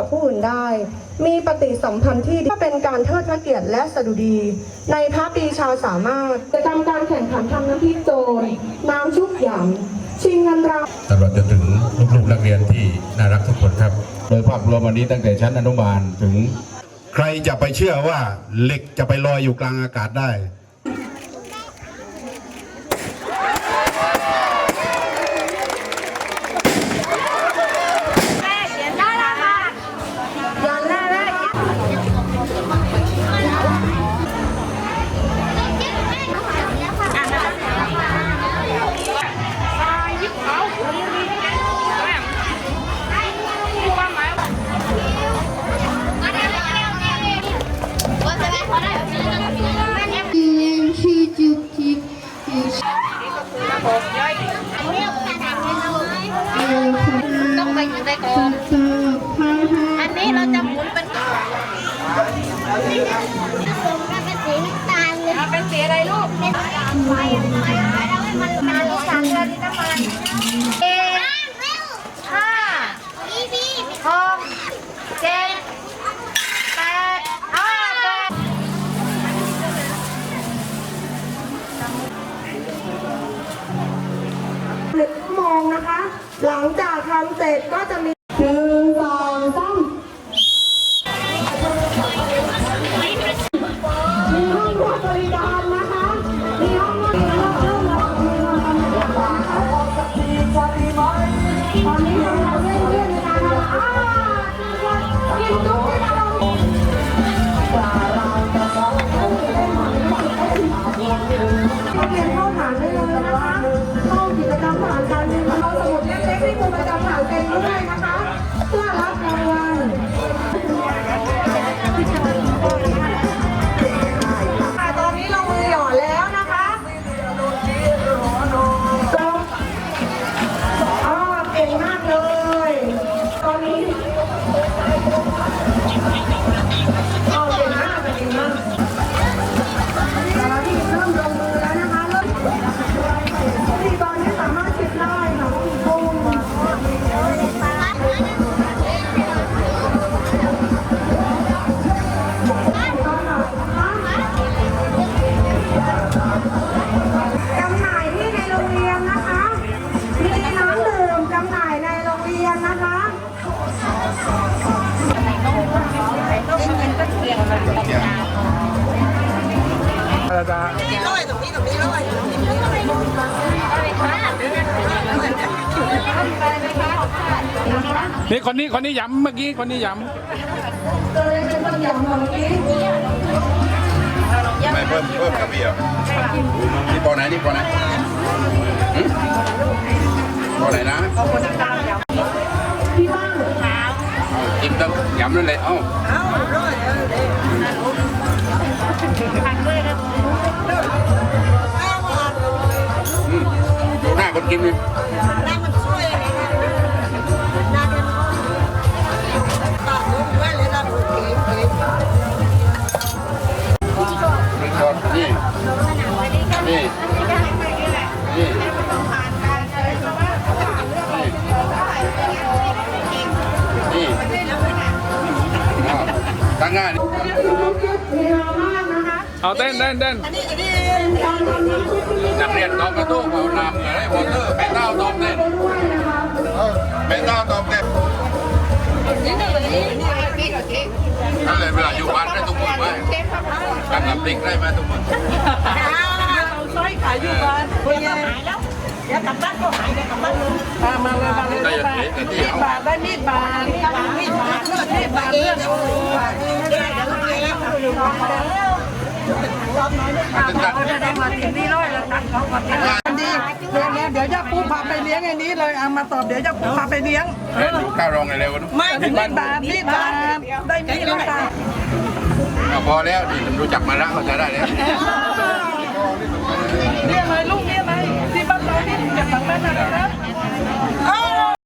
กับผู้อื่นได้ มีปฏิสัมพันธ์ที่ดีก็เป็นการเทิดพระเกียรติและสดุดี ในพระปรีชาสามารถกิจกรรมการแข่งขันทำน้ำพริกโจรน้ำชุบหยำชิงเงินรางตลอดจนถึงลูกๆนักเรียนที่น่ารักทุกคนครับ โดยภาพรวมวันนี้ตั้งแต่ชั้นอนุบาลถึง ใครจะไปเชื่อว่าเหล็กจะไปลอยอยู่กลางอากาศได้ อะไรลูกเป็นไฟไฟแล้วให้มันมันสารเกลือที่น้ำมันเอ็ดห้าหกเจ็ดแปดห้าแปดหนึ่งชั่วโมงนะคะ หลังจากทำเสร็จก็จะมี นักเรียนเข้าฐานได้เลยนะคะเข้ากิจกรรมฐานการเรียนเราสมุดเล็กๆที่ครูประจำฐานเป็นด้วยนะคะ นี่คนนี้คนนี้ย้ำเมื่อกี้คนนี้ย้เกิดอะไรเป็นตัวอย่างเมื่อกี้ไม่เพิ่มเพิ่มกับพี่เหรอนี่ปอไหนนี่ปอไหนหึปอไหนนะพี่บ้างเอากินต้องย้ำนั่นเลยเอ้าอื มดูหน้าคนกินเลยนี่นี่นี่นี่อ้าวตั้งง่าย เอาเต้นเต้นเต้นเป็นการทำน้ำพริกที่นักเรียนตอบกระตู้เอานำเหนือให้วอเตอร์เป็นเต้าตอบเต้นด้วยนะคะเป็นเต้าตอบเต้นนั่นเลยเวลาอยู่บ้านได้ทุกคนไหมกันกับพริกได้ไหมทุกคนมาเลยมาเลยได้ยังไงกันที่เอาบาทได้มีดบาทมีดบาทมีดบาทมีดบาทเลือดเป็นการเขาจะได้มาทีนี้ร้อยแล้วตังเขาก่อนดีเดี๋ยวเดี๋ยวจะปูพาไปเลี้ยงไอ้นี้เลยเอามาตอบเดี๋ยวจะปูพาไปเลี้ยง ข้าวรองไงเร็วนะไม่มีดบาทมีดบาทได้มีดแล้วค่ะพอแล้วนี่รู้จักมาแล้วเขาจะได้แล้วนี่อะไรลูกนี่อะไรที่บ้านเราที่จากทางบ้านอะไรนะ